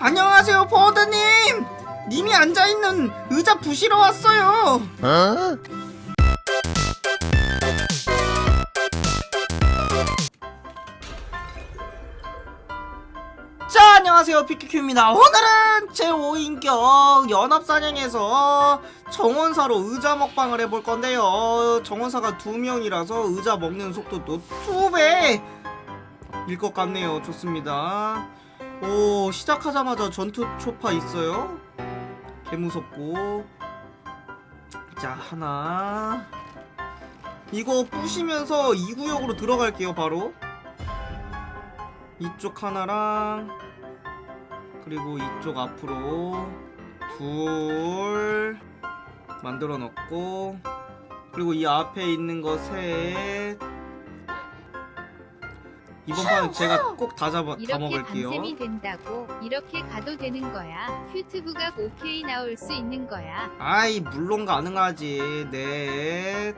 안녕하세요 버드님. 님이 앉아있는 의자 부시러 왔어요. 자 안녕하세요 피키큐입니다. 오늘은 제 5인격 연합사냥에서 정원사로 의자 먹방을 해볼 건데요. 정원사가 두 명이라서 의자 먹는 속도도 2배 일 것 같네요. 좋습니다. 오 시작하자마자 전투 초파 있어요? 개 무섭고. 자 하나. 이거 부시면서 2구역으로 들어갈게요 바로. 이쪽 하나랑 그리고 이쪽 앞으로 둘 만들어 놓고 그리고 이 앞에 있는 거 셋 이번 판은 제가 꼭 다 잡아 다 이렇게 먹을게요 밤샘이 된다고 이렇게 가도 되는 거야. 큐트브가 오케이 나올 수 있는 거야. 아이 물론 가능하지 넷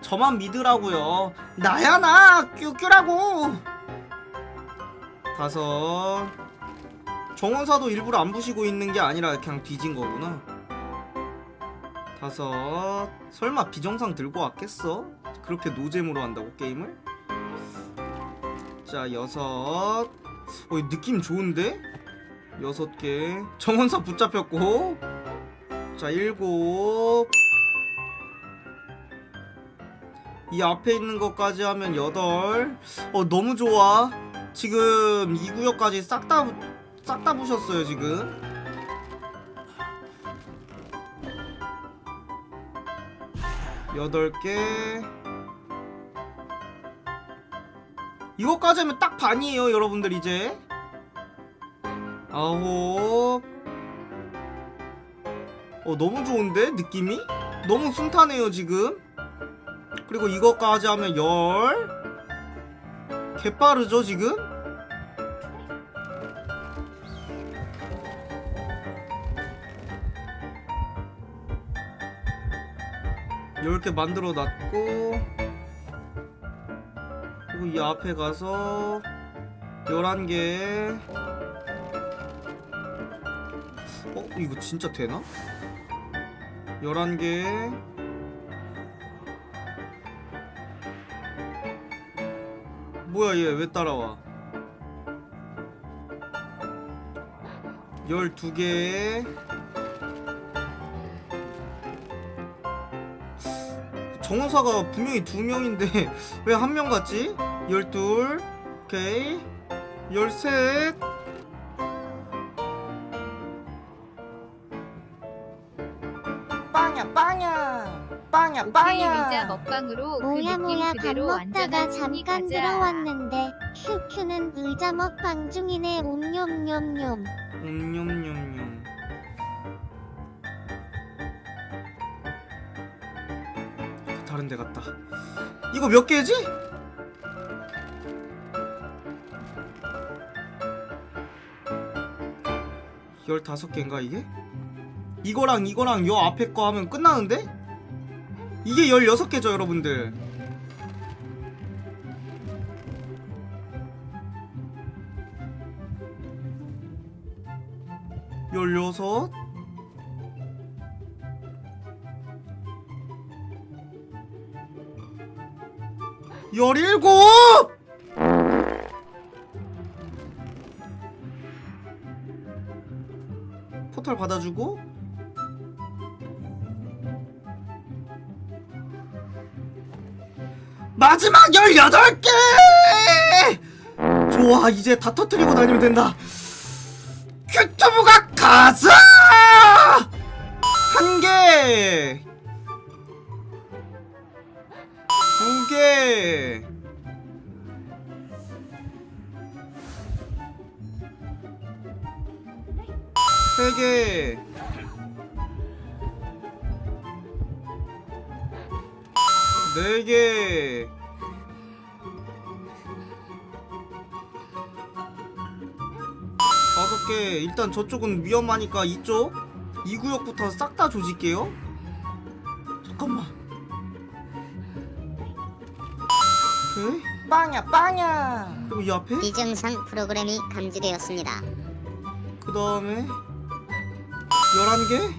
저만 믿으라고요 나야 나 큐큐라고 다섯 정원사도 일부러 안 부시고 있는 게 아니라 그냥 뒤진 거구나 다섯 설마 비정상 들고 왔겠어? 그렇게 노잼으로 한다고 게임을? 자 여섯. 어 느낌 좋은데? 여섯 개. 정원사 붙잡혔고. 자 일곱. 이 앞에 있는 것까지 하면 여덟. 어 너무 좋아. 지금 이 구역까지 싹 다 싹 다 부셨어요 지금. 여덟 개 이거까지 하면 딱 반이에요 여러분들 이제. 아홉. 어 너무 좋은데 느낌이? 너무 순탄해요 지금. 그리고 이것까지 하면 열. 개빠르죠 지금? 열 개 만들어 놨고 그리고 이 앞에 가서 열한 개 어? 이거 진짜 되나? 11개 뭐야 얘 왜 따라와 12개 정원사가 분명히 두 명인데 왜 한 명 같지? 12 오케이. 13 빵야 빵야. 빵야 오케이 의자 먹방으로 그 뭐야 느낌 뭐야 밥 그대로 완전한 먹다가 춤이 잠깐 가자. 들어왔는데 큐큐는 의자 먹방 중이네. 옴뇸뇸뇸 옴뇸뇸뇸 다른 데 갔다. 이거 몇 개지? 열다섯 개인가 이게? 이거랑 이거랑 요 앞에 거 하면 끝나는데? 이게 열여섯 개죠 여러분들 열여섯 열일곱 포탈 받아주고. 마지막 열여덟 개! 좋아 이제 다 터뜨리고 다니면 된다. 큐튜브가 가자! 한 개, 두 개, 세 개, 네 개, 다섯 개. 일단 저쪽은 위험하니까 이쪽. 이 구역부터 싹 다 조질게요. 잠깐만. 오케이. 빵야 빵야. 그리고 이 앞에? 비정상 프로그램이 감지되었습니다. 그 다음에 11개?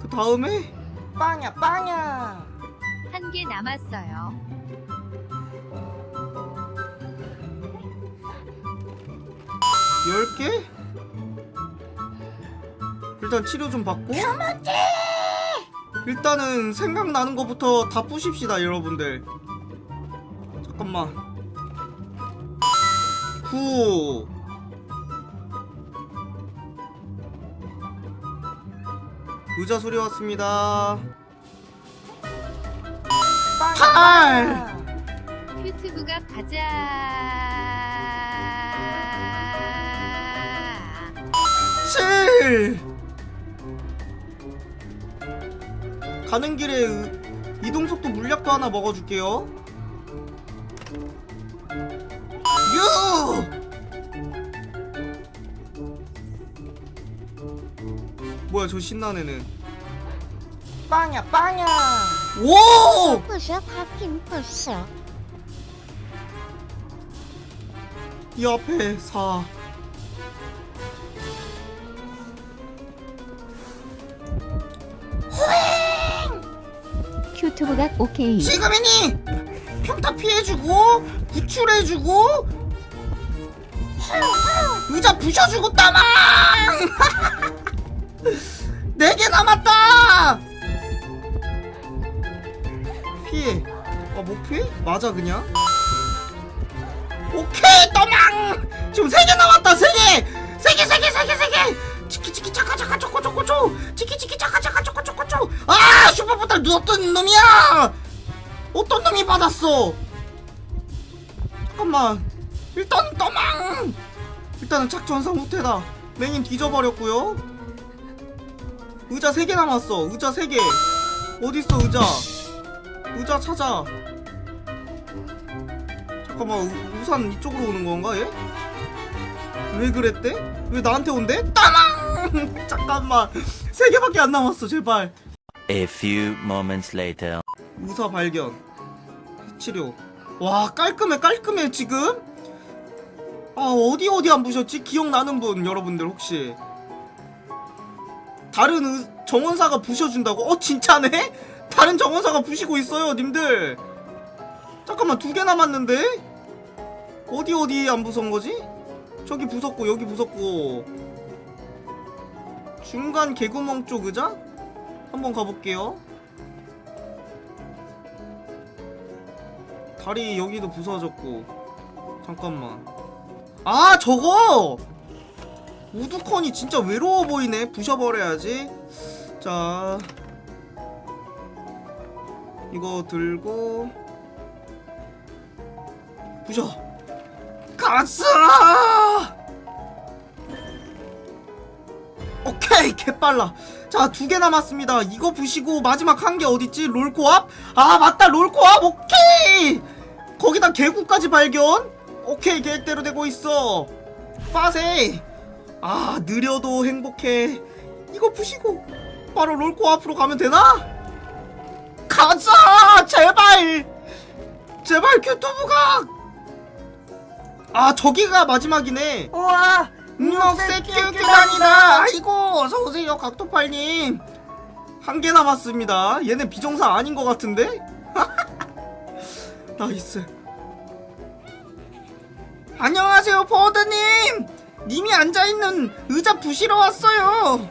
그 다음에? 빵야 빵야. 한 개 남았어요. 10개? 일단 치료 좀 받고. 일단은 생각나는 것부터 다 부십시다 여러분들. 잠깐만. 9 의자 소리 왔습니다. 8 큐트브가 가자. 7 가는 길에 의- 이동속도 물약도 하나 먹어줄게요. 6 뭐야 저 신나는 애는? 빵야 빵야. 오! 부셔 파킹 부셔. 이 앞에 4 큐튜브가 오케이. 지금이니! 평타 피해주고 구출해주고 의자 부셔주고 따망 네 개 남았다! 피해 아 못 피해? 맞아 그냥? 오케이 떠망! 지금 세 개 남았다 세개세개 세 개 세 개 세 개 세 개 치키 치키 차카 차카 초코 초코 초! 치키 치키 차카 차카 초코 초코 초 아 슈퍼포탈 누웠던 놈이야! 어떤 놈이 받았어? 잠깐만. 일단 떠망! 일단은 착전상 후퇴다. 맹인 뒤져버렸고요 의자 3개 남았어. 의자 3개. 어딨어 의자? 의자 찾아. 잠깐만 우, 우산 이쪽으로 오는 건가 얘? 왜 그랬대? 왜 나한테 온대? 따망! 잠깐만. 세 개밖에 안 남았어 제발. A few moments later. 우사 발견. 치료. 와 깔끔해 깔끔해 지금? 아 어디 어디 안 부셨지? 기억나는 분 여러분들 혹시 다른 의, 정원사가 부셔준다고? 어 진짜네? 다른 정원사가 부시고 있어요 님들. 잠깐만 두 개 남았는데? 어디 어디 안 부선 거지? 저기 부쉈고 여기 부쉈고. 중간 개구멍 쪽 의자? 한번 가볼게요. 다리 여기도 부서졌고. 잠깐만. 아 저거 우두컨이 진짜 외로워 보이네. 부셔버려야지. 자 이거 들고 부셔. 가자! 오케이 개빨라. 자 두 개 남았습니다. 이거 부시고 마지막 한 개 어딨지? 롤코압 아 맞다 롤코압 오케이! 거기다 개구까지 발견? 오케이 계획대로 되고 있어. 빠세 아 느려도 행복해. 이거 부시고 바로 롤코 앞으로 가면 되나? 가자! 제발! 제발 큐튜브가! 아 저기가 마지막이네. 우와! 녹색 큐큐단이다 아이고 어서오세요 각도팔님. 한 개 남았습니다. 얘네 비정상 아닌 것 같은데? 나이스. 안녕하세요 포워드님 님이 앉아있는 의자 부시러 왔어요.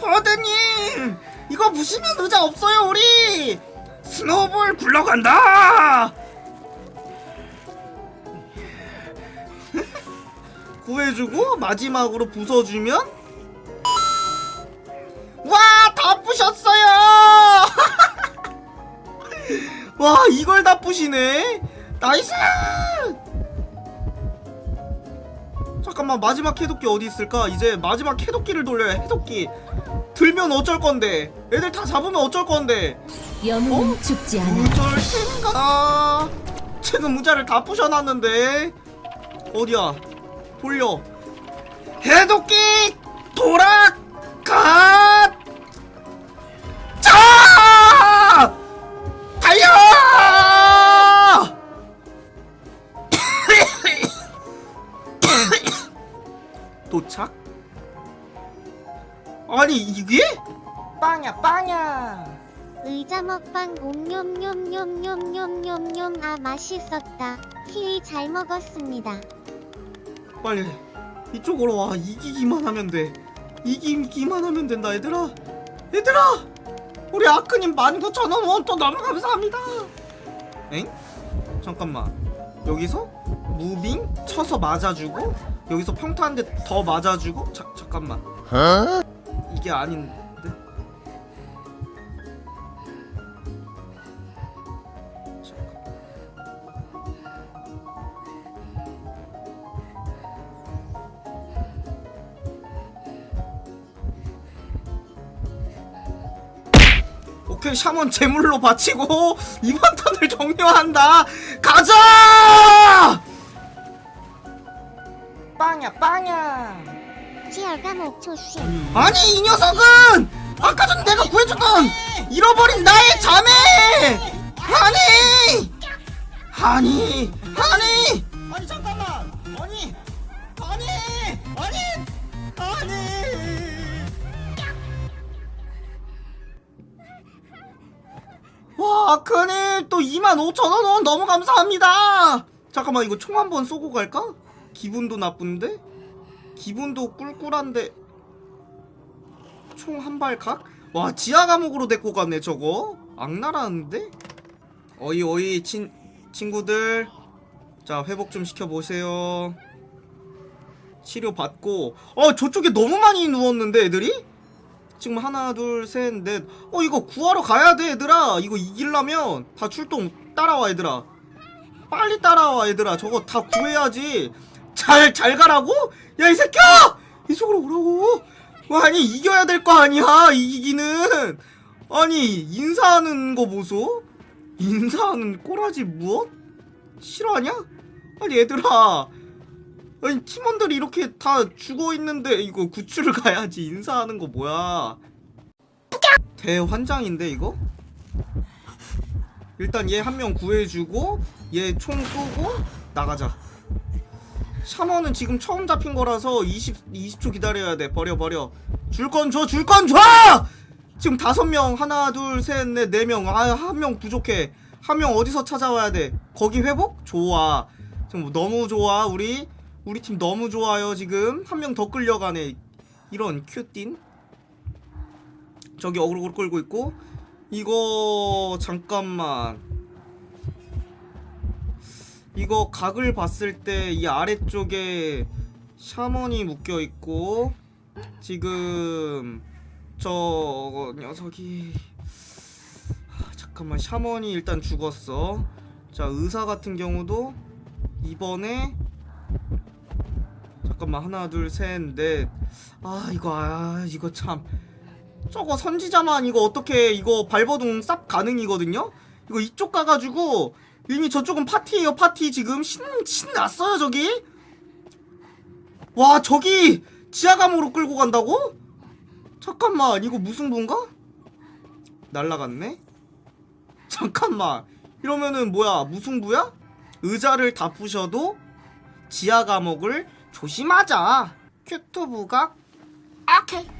포워드님 이거 부시면 의자 없어요 우리. 스노볼 굴러간다. 구해주고 마지막으로 부숴주면? 와 다 부셨어요. 와 이걸 다 부시네 나이스! 잠깐만 마지막 해독기 어디 있을까? 이제 마지막 해독기를 돌려야 해, 해독기. 들면 어쩔 건데? 애들 다 잡으면 어쩔 건데? 영웅은 죽지 않아. 어쩔 텐가? 지금 의자를 다 부셔놨는데? 어디야? 돌려. 해독기 돌아가 아니 이게? 빵야 빵야. 의자 먹방 옴뇸뇸뇸뇸뇸뇸 아 맛있었다. 히히 잘 먹었습니다. 빨리. 이쪽으로 와. 이기기만 하면 돼. 이기기만 하면 된다 얘들아. 얘들아! 우리 아크님 19,000원 원또 너무 감사합니다. 엥? 잠깐만. 여기서 무빙 쳐서 맞아주고 여기서 평타 한 대 더 맞아주고 자, 잠깐만 이게 아닌데 오케이 샤먼 제물로 바치고 이번 턴을 종료한다. 가자! 빵야 빵야. 지열감 5초 쉰. 아니 이 녀석은 아까 전 내가 구해줬던 잃어버린 나의 자매! 하니! 하니! 하니! 아니 잠깐만! 아니! 아니! 아니! 아니! 와 큰일! 또 25,000원 너무 감사합니다! 잠깐만 이거 총 한번 쏘고 갈까? 기분도 나쁜데? 기분도 꿀꿀한데. 총 한 발 각? 와 지하 감옥으로 데리고 가네 저거. 악랄하는데? 어이 어이 친, 친구들. 자 회복 좀 시켜보세요. 치료 받고. 어 저쪽에 너무 많이 누웠는데 애들이? 지금 하나 둘 셋 넷 어 이거 구하러 가야 돼 얘들아. 이거 이기려면 다 출동 따라와 얘들아. 빨리 따라와 얘들아. 저거 다 구해야지 잘 잘 가라고? 야 이 새끼야! 이쪽으로 오라고! 와, 아니 이겨야 될 거 아니야 이기기는! 아니 인사하는 거 보소? 인사하는 꼬라지 무엇? 싫어하냐? 아니 얘들아! 아니 팀원들이 이렇게 다 죽어 있는데 이거 구출을 가야지 인사하는 거 뭐야? 대환장인데 이거? 일단 얘 한 명 구해주고 얘 총 쏘고 나가자 샤머는 지금 처음 잡힌 거라서 20, 20초 기다려야 돼. 버려, 버려. 줄 건 줘, 줄 건 줘! 지금 다섯 명, 하나, 둘, 셋, 넷, 네 명. 아, 한 명 부족해. 한 명 어디서 찾아와야 돼? 거기 회복? 좋아. 지금 너무 좋아, 우리. 우리 팀 너무 좋아요, 지금. 한 명 더 끌려가네. 이런 큐틴. 저기 어그로 끌고 있고. 이거, 잠깐만. 이거 각을 봤을 때 이 아래쪽에 샤먼이 묶여 있고 지금 저 녀석이 아, 잠깐만 샤먼이 일단 죽었어. 자 의사 같은 경우도 이번에 잠깐만 하나 둘 셋 넷 아 이거 아 이거 참 저거 선지자만 이거 어떻게 이거 발버둥 쌉 가능이거든요. 이거 이쪽 가가지고 이미 저쪽은 파티예요 파티 지금 신, 신났어요 저기 와 저기 지하감으로 끌고 간다고? 잠깐만 이거 분가? 날라갔네? 잠깐만 이러면은 뭐야 무승부야? 의자를 다 부셔도 지하 감옥을 조심하자 큐트 부각 오케이